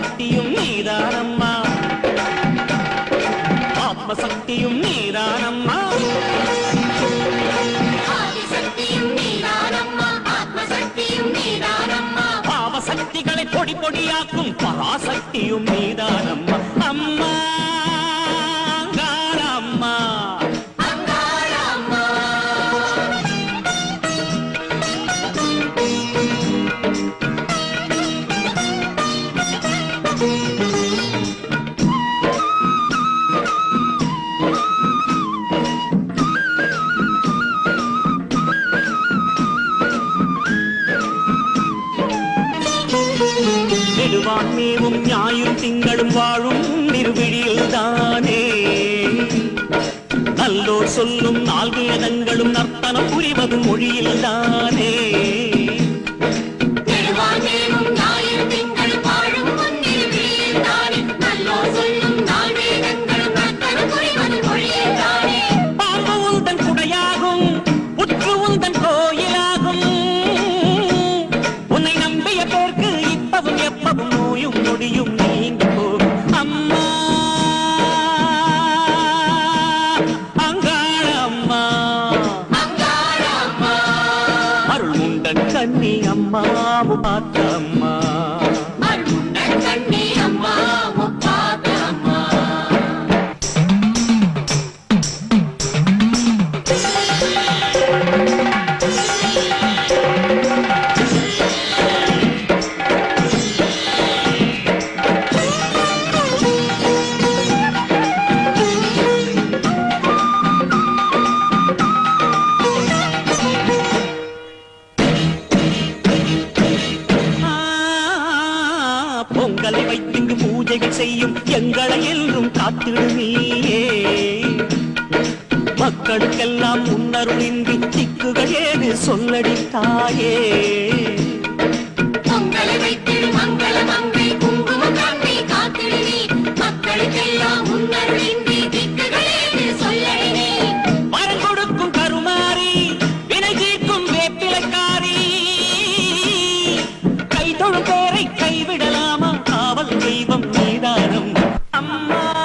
ஆத்மசக்தியும் நீதானம்மா. ஆத்மசக்தியும் நீதானம்மா. பாவசக்திகளை பொடி பொடியாக்கும் பராசக்தியும் நீதானம்மா. அம்மா. நெடுவான் மேவும் ஞாயிறு திங்களும் வாழும் நிறுவிழியில் தானே நல்லோர் சொல்லும் நான்கு இடங்களும் நர்த்தனம் புரிவது மொழியில் தானே கண்ணி அம்மா பொங்கலை வைத்திங்கு பூஜைகள் செய்யும் எங்களை எல்லும் காத்திடுமியே மக்களுக்கெல்லாம் முன்னருளின்றி திக்குகள் ஏது சொல்லடித்தாயே அம்மா